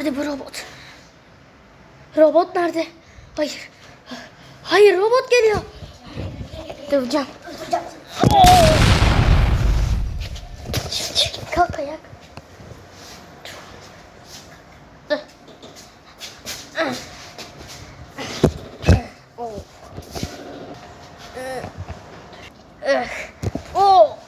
Nerede bu robot? Robot nerede? Hayır. Hayır robot geliyor. Döveceğim. Kalk ayak. Dur. Oh. Eh. Oh.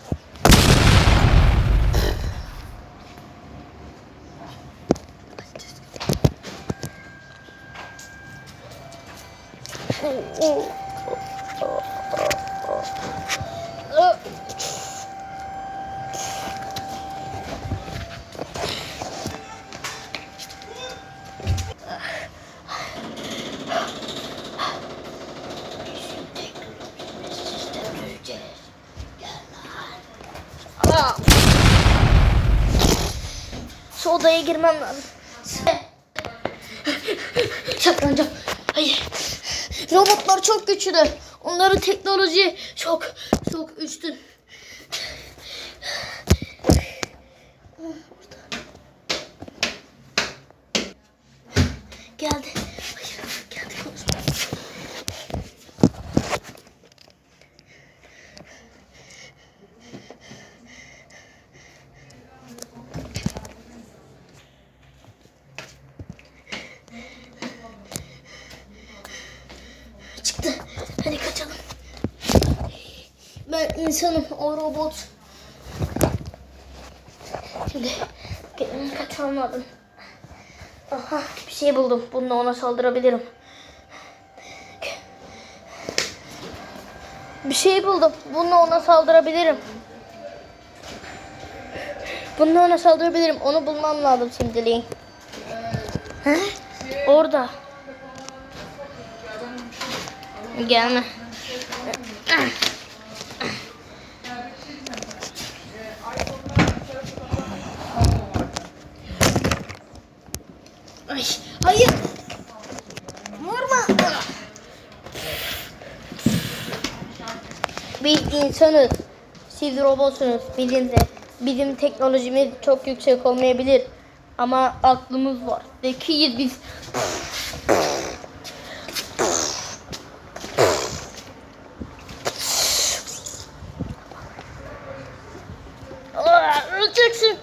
Aa. Şu odaya girmem lazım. Saklanacağım. Hayır. Robotlar çok güçlü. Onların teknoloji çok çok üstün. İnsanım, o robot. Şimdi benim kaçmam lazım. Aha bir şey buldum. Bununla ona saldırabilirim. Bir şey buldum. Bununla ona saldırabilirim. Bununla ona saldırabilirim. Onu bulmam lazım şimdilik. He? Orada. Gelme. Ay, hayır. Vurma. Biz insanız. Siz robotsunuz. Bizim de. Bizim teknolojimiz çok yüksek olmayabilir. Ama aklımız var. Zekiyiz biz. Aa, Öleceksin.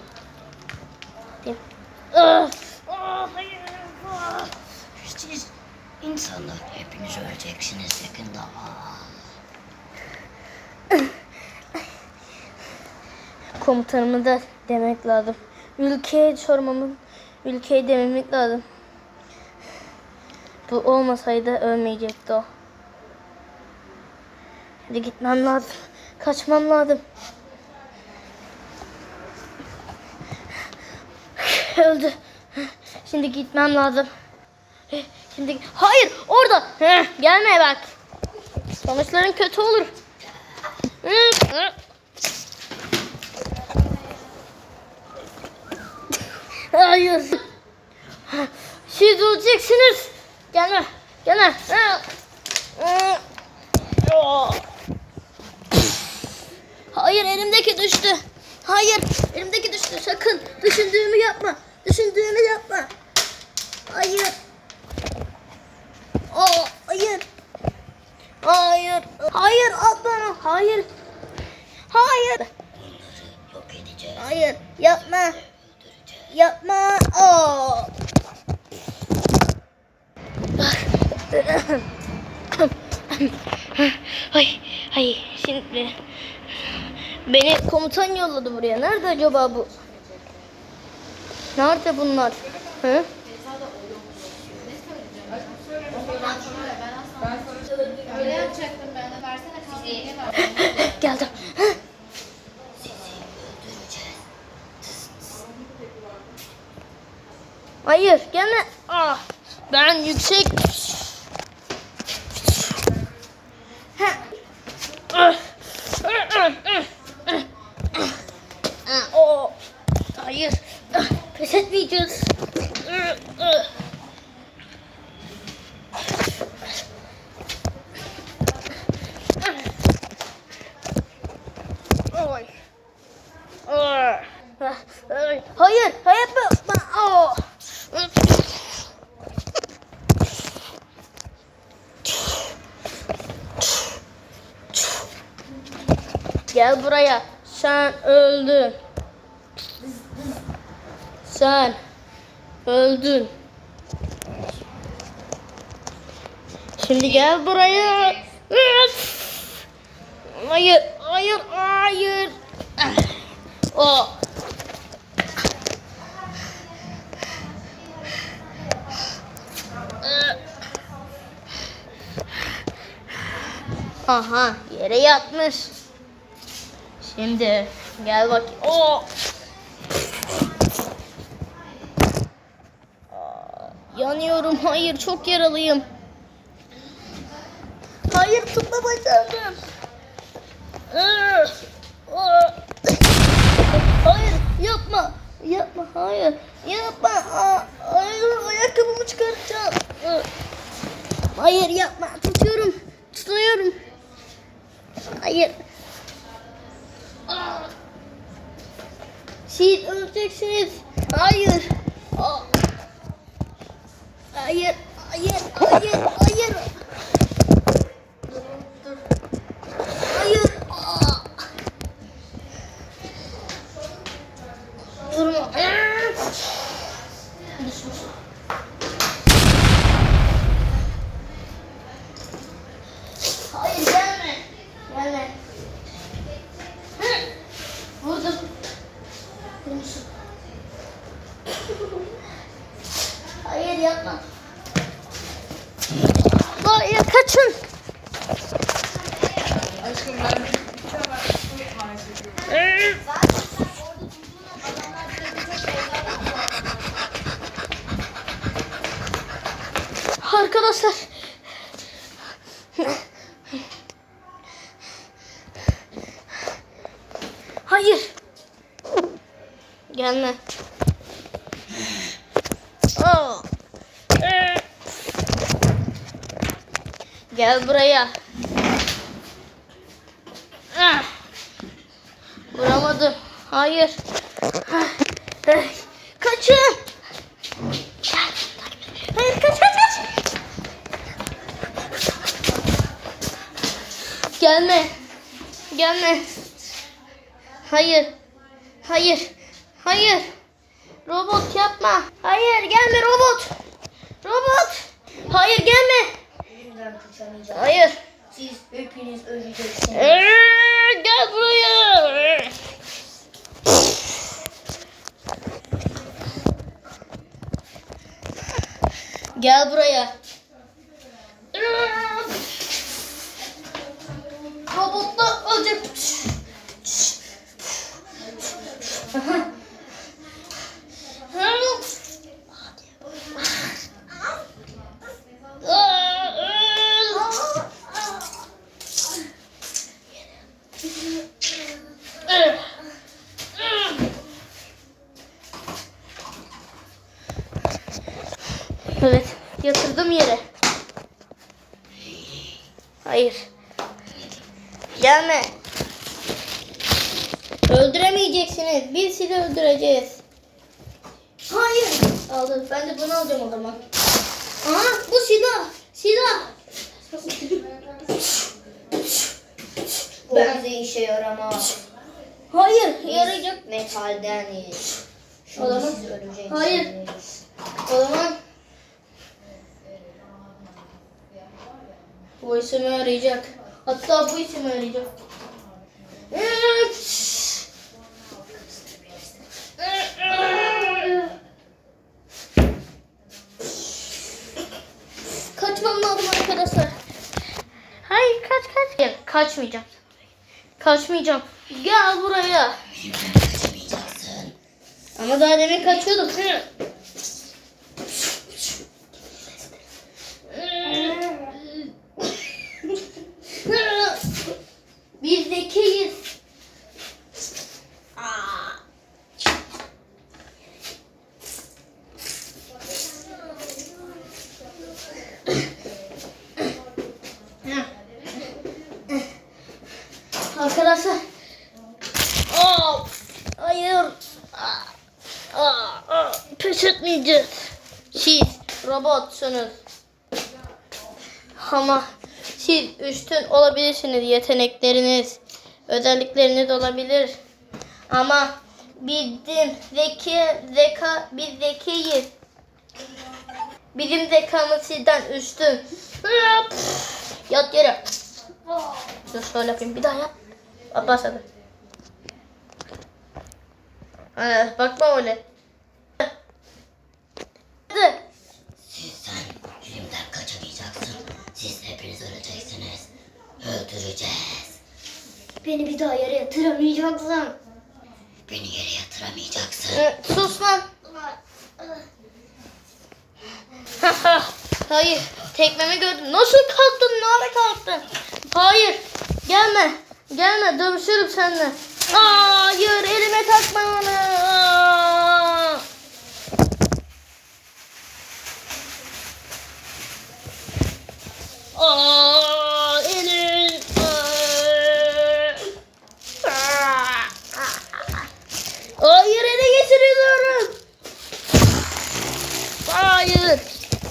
Aa, aa, hayır. Aa. Siz insanlar hepiniz öleceksiniz yakında. Komutanımı da demek lazım. Ülkeye sormamın, ülkeye dememek lazım. Bu olmasaydı ölmeyecekti o. Hadi gitmem lazım. Kaçmam lazım. Öldü. Şimdi gitmem lazım. Şimdi hayır orada. Gelme bak. Sonuçların kötü olur. Hayır. Siz öleceksiniz. Gelme. Gelme. Hayır elimdeki düştü. Hayır elimdeki düştü. Sakın düşündüğümü yapma. Düşündüğümü yapma. Hayır. Aa, hayır. Hayır. Hayır atma. Hayır. Hayır. Edeceğiz. Hayır. Yapma. Yapma. Aa. Ay, ay şimdi beni komutan yolladı buraya. Nerede acaba bu? Nerede bunlar? Hı? Öyle yapacaktım ben de. Versene kahveyi ver. Geldim. Öldüreceğiz. Hayır, gelme. Ah, ben yüksek. Ah. Ah, o. Hayır. Ah, Pes etmeyeceğiz. Oy. Ah. Hayır, hayır yapma. Oh. Gel buraya. Sen öldün. Sen öldün. Şimdi gel buraya. Hayır, hayır, hayır. O. Aha, yere yatmış. Şimdi gel bak. O. Aa, Yanıyorum. Hayır, çok yaralıyım. Hayır, tutma başardım. Hayır, yapma. Yapma, hayır. Yapma. Hayır, ayakkabımı çıkartacağım. Hayır, yapma. Tutuyorum. Tutuyorum. Hayır. Aa. Siz öleceksiniz. Hayır. Aa. Hayır, hayır, hayır, hayır. Dur, dur. Hayır. Aa. Durma. Düşmüş. Hayır gelme. Gelme. Vurdum. Vurmuşum. Yapma. Hayır kaçın. Aşkım ben bir çok maalesef. Arkadaşlar. Hayır. Gelme. Aa. Ee. Gel buraya. Ah. Hayır. Ah. Kaçın. Hayır kaç kaç kaç. Gelme. Gelme. Hayır. Hayır. Hayır. Robot yapma. Hayır gelme robot. Robot. Hayır gelme. Elimden tutamayacağım. Hayır. Siz hepiniz öleceksiniz. Ee, gel buraya. Gel buraya. Robotla ölecek. Evet, yatırdım yere. Hayır. Gelme. Öldüremeyeceksiniz. Biz sizi öldüreceğiz. Hayır. Aldım. Ben de bunu alacağım o zaman. Aha bu silah. Silah. Bu bize işe yaramaz. Hayır yarayacak. Metaldeniz. O zaman- öleceksiniz. Hayır. O zaman bu ismi arayacak. Hatta bu ismi arayacak. Kaçmam lazım arkadaşlar. Hayır kaç kaç. Gel, kaçmayacağım. Kaçmayacağım. Gel buraya. Elimden kaçamayacaksın. Ama daha demin kaçıyorduk. Biz zekiyiz. Arkadaşlar. Aa, hayır. Aa, aa, aa, pes etmeyeceğiz. Siz robotsunuz. Ama siz üstün olabilirsiniz. Yetenekleriniz, özellikleriniz olabilir. Ama bizim zeki, zeka, biz zekiyiz. Bizim zekamız sizden üstün. Yat yere. Dur şöyle yapayım. Bir daha yap. Bak başladı. Ee, bakma öyle. Öldüreceğiz. Beni bir daha yere yatıramayacaksın. Beni yere yatıramayacaksın. Sus lan. Hayır. Tekmemi gördüm. Nasıl kalktın? Ne ara kalktın? Hayır. Gelme. Gelme. Dövüşürüm seninle. Hayır. Elime takma onu. Aa,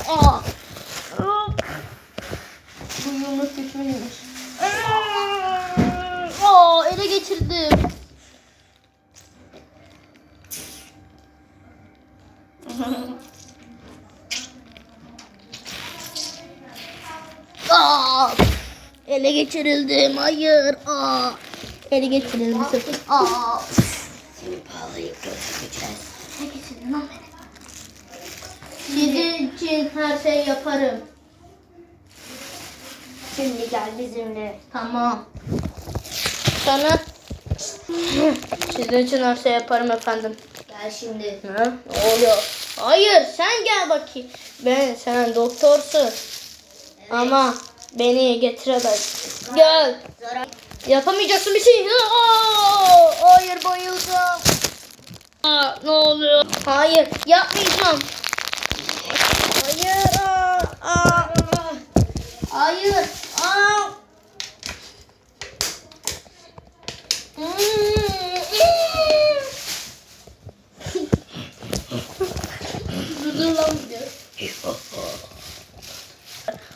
Aa. Bu yumruk güçlüymüş. Aa, ele geçirdim. Aa, ele geçirildim. Hayır. Aa, ele geçirildim. Aa. Seni bağlayıp götüreceğiz. Ne getirdin lan beni? Sizin için her şey yaparım. Şimdi gel bizimle. Tamam. Sana sizin için her şey yaparım efendim. Gel şimdi. Ha? Ne oluyor? Hayır sen gel bakayım. Ben sen doktorsun. Ama beni getiremez. Gel. Zarar. Yapamayacaksın bir şey. Aa, hayır bayılacağım. Aa, ne oluyor? Hayır yapmayacağım. Hayır. Aa, aa. Hayır. Aa. Dur lan.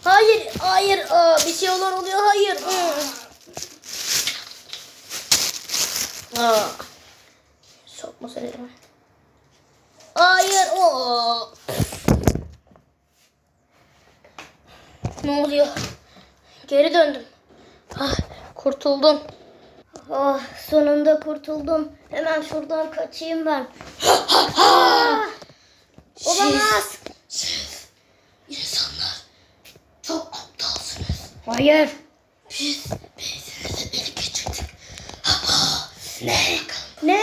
Hayır, hayır. Aa, bir şey olan oluyor. Hayır. Aa. Sokma seni. Hayır. O. Ne oluyor? Geri döndüm. Ah, kurtuldum. Oh sonunda kurtuldum. Hemen şuradan kaçayım ben. Olamaz. Siz insanlar çok aptalsınız. Hayır. Biz beyninizi ele geçirdik. Ne? Ne?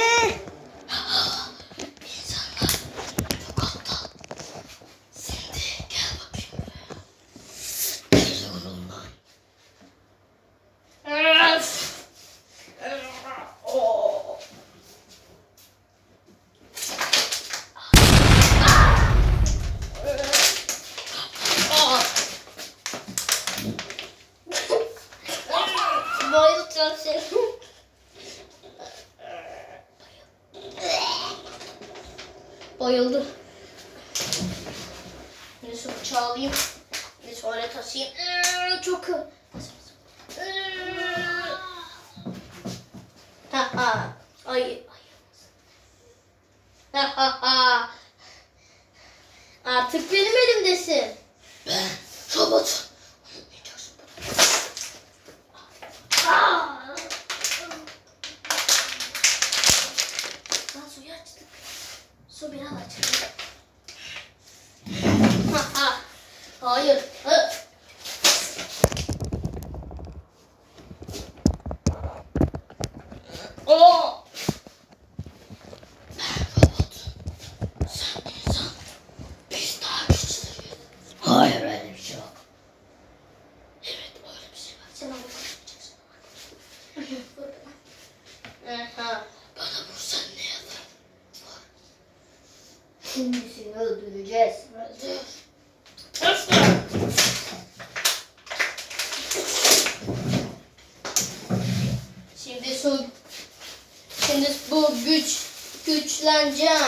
Güçleneceğim.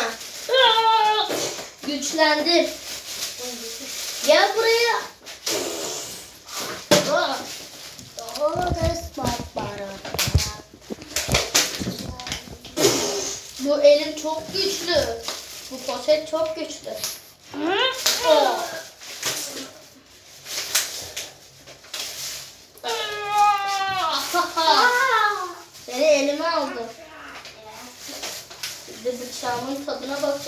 Aa! Güçlendir. Gel buraya. Barbara. Bu elim çok güçlü. Bu poşet çok güçlü. Aa. Seni elime aldım. Bir de bıçağımın tadına bak.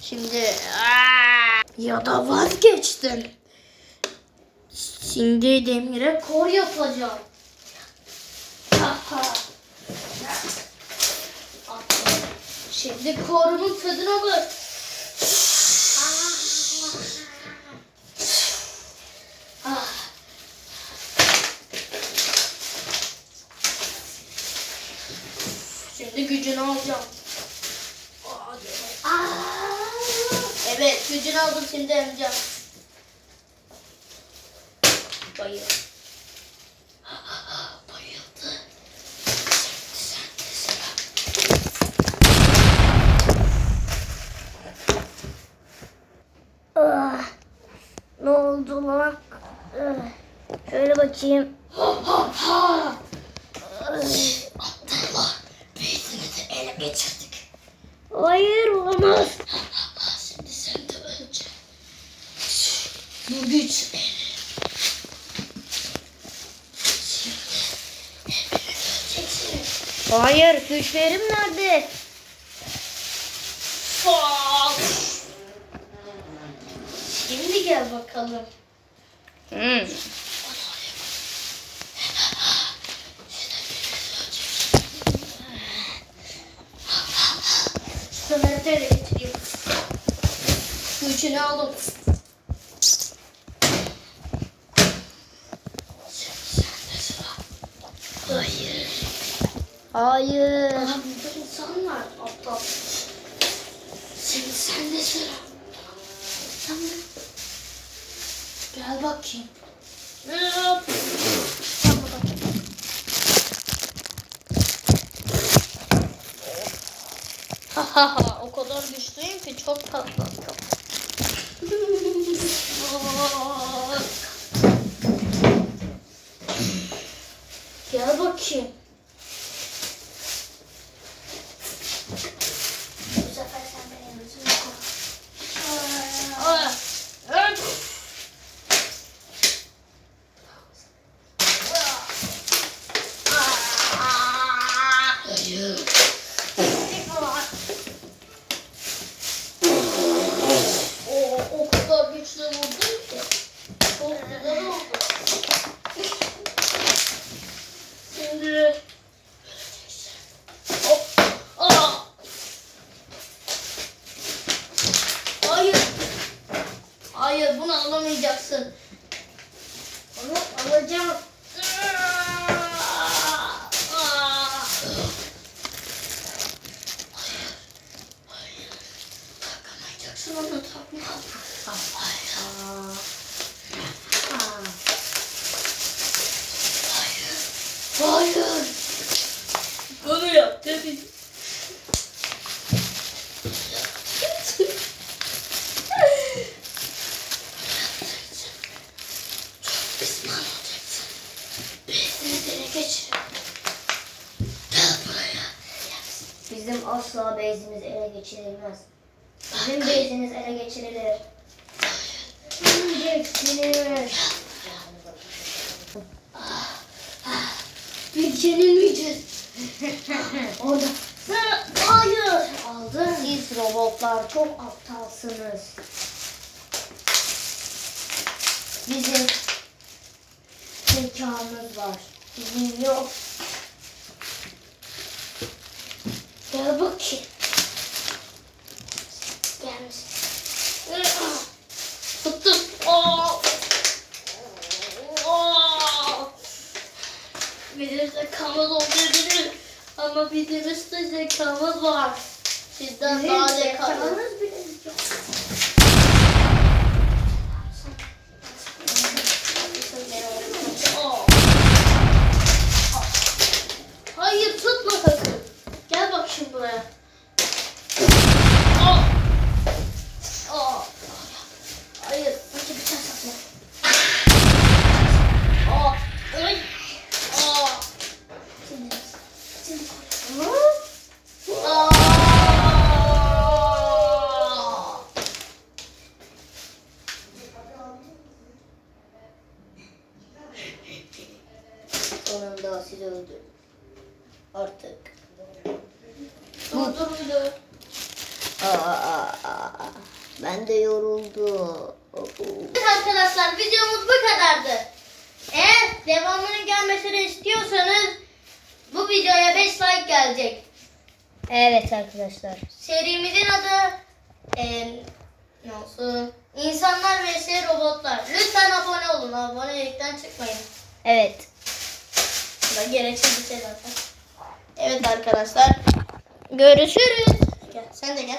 Şimdi ya da vazgeçtim. Şimdi demire kor yapacağım. Şimdi korumun tadına bak. Şimdi gücünü alacağım. Evet, gücünü aldım şimdi emeceğim. Bayıl. Bayıldı. Şimdi sen de sıra. Ah, ne oldu lan? Ah, Şöyle bakayım. Abdullah. Beynini de ele geçirdik. Hayır olamaz. Şimdi sen de öleceksin. Bu güç benim. Şimdi hepiniz öleceksiniz. Hayır güçlerim nerede? Şimdi gel bakalım. Hmm. Sana tere getireyim. Gücünü aldım. Hayır. Hayır. Aa, burada insan var. Aptal. Şimdi sen de sıra. Tamam. Gel bakayım. Hop. Tamam bakayım. Ha ha ha o kadar güçlüyüm ki çok patlattım. Gel bakayım. Bu sefer sen benim yüzümü koy. Aa, öp. Hayır. O, o kadar güçlü vurdum ki. Çok güzel oldu. Şimdi... Hop. Aa. Hayır. Hayır bunu alamayacaksın. Onu alacağım. Aa. Takma. Hayır. Hayır. Hayır. Bunu yap dedim. Pişman olacaksın. Beynini ele geçir. Gel buraya. Bizim asla bezimiz ele geçirilmez. Bizim bezimiz ele geçirilir. Yiyeceksiniz. Biz yenilmeyeceğiz. Orada. Hayır. Aldın. Siz robotlar çok aptalsınız. Bizim zekamız var. Bizim yok. Gel bakayım. Gelmiş. Tuttum. Aa. Aa. Benim zekamız olduğu gibi Ama bizim üstte zekamız var. Sizden daha zekalı. zekamız bile yok. Aa. Hayır tutma sakın. Gel bak şimdi buraya. Aa. Aa. Hayır. Hadi bir tane sakla. Aa. Ay. Aa. Şimdi. Şimdi. Aa. Sonunda sizi öldürdüm. Artık. Dur dur bir dur. Aa. Ben de yoruldum. Evet arkadaşlar videomuz bu kadardı. Eğer devamının gelmesini istiyorsanız bu videoya 5 like gelecek. Evet arkadaşlar. Serimizin adı eee nasıl? İnsanlar vs robotlar. Lütfen abone olun. Abonelikten çıkmayın. Evet. Bu da gereksiz bir şey zaten. Evet arkadaşlar. Görüşürüz. Gel, sen de gel.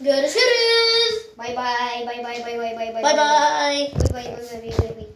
Görüşürüz. Bay bay bay bay bay bay bay bay Bay bay. bay bay bay bay bay